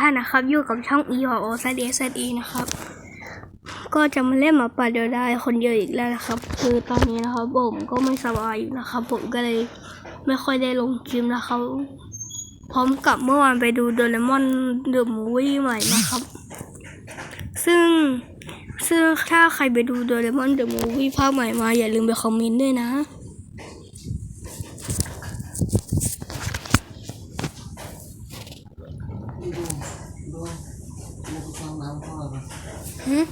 ท่านนะครับ อยู่กับช่อง e อ o z a s e นะครับ ก็จะมาเล่นมาป่าเดียวได้คนเดียวอีกแล้วนะครับ คือตอนนี้นะครับผมก็ไม่สบายอยู่นะครับ ผมก็เลยไม่ค่อยได้ลงคลิปนะครับ พร้อมกับเมื่อวานไปดูโดเรมอนเดอะมูวี่ใหม่นะครับ ซึ่งซึ่งถ้าใครไปดูโดเรมอนเดอะมูวี่ภาคใหม่มาอย่าลืมไปคอมเมนต์ด้วยนะ ดูดูดูไปฟัง น้ำพ่อมาหืม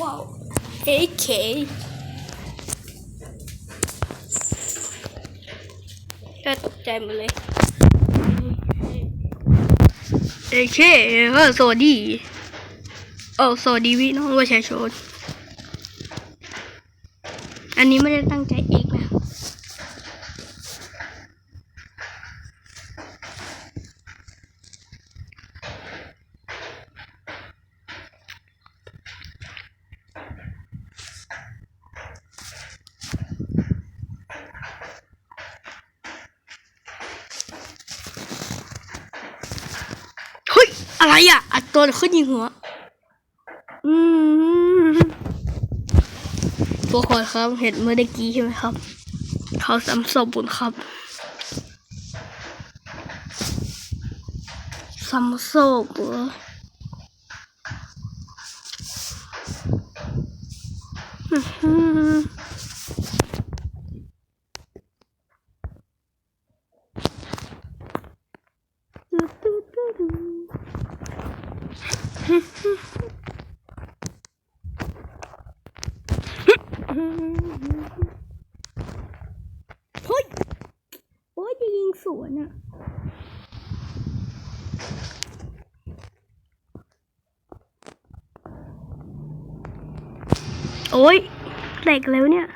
ว้าวเอเคก็ใจหมดเลยเอเคเออสวัสดีโอ้สวัสดีพี่น้องประชาชนอันนี้ไม่ได้ตั้งใจเอกนะ เฮ้ย อะไรอะ อัดตัวขึ้นยิงหัว อืมตัวคนครับ เห็นเมื่อตะกี้ใช่ไหมครับ เขาซ้ำศพบุญครับซ้ำศพเหรออื้อหือตุ๊ดตุ๊ดตุ๊ดตุ๊ด เฮ้ย โอ้ยจะยิง สวนอะโอ้ยแหลกแล้วเนี่ย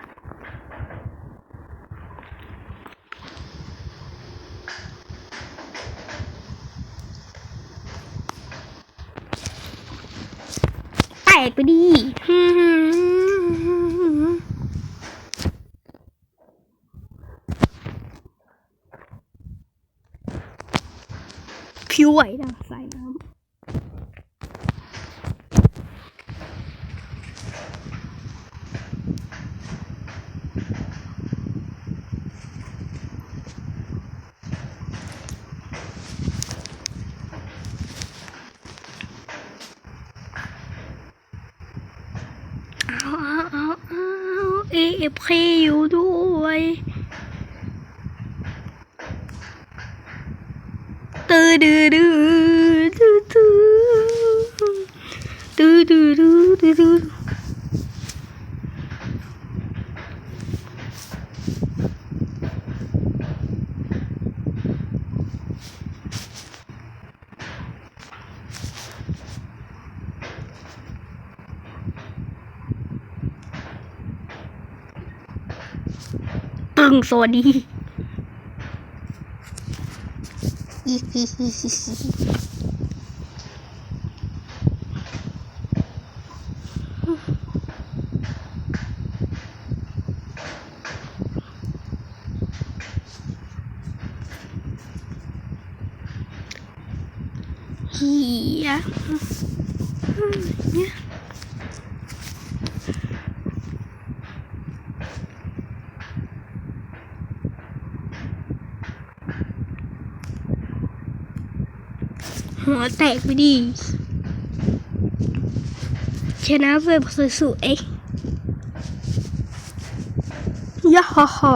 แตกไปดี ผิวไหวดังสายน้ำเอาเอาเอาเอาเอฟเคอยู่ด้วย ตื้อดื้อดื้อตื้อตื้ดื้ดื้ตื้อดื้ดี 嘻嘻嘻嘻嘻。嗯。咦呀！嗯呀。 หัวแตกไปดี ชนะเว็บสวยๆยาฮ่าฮ่า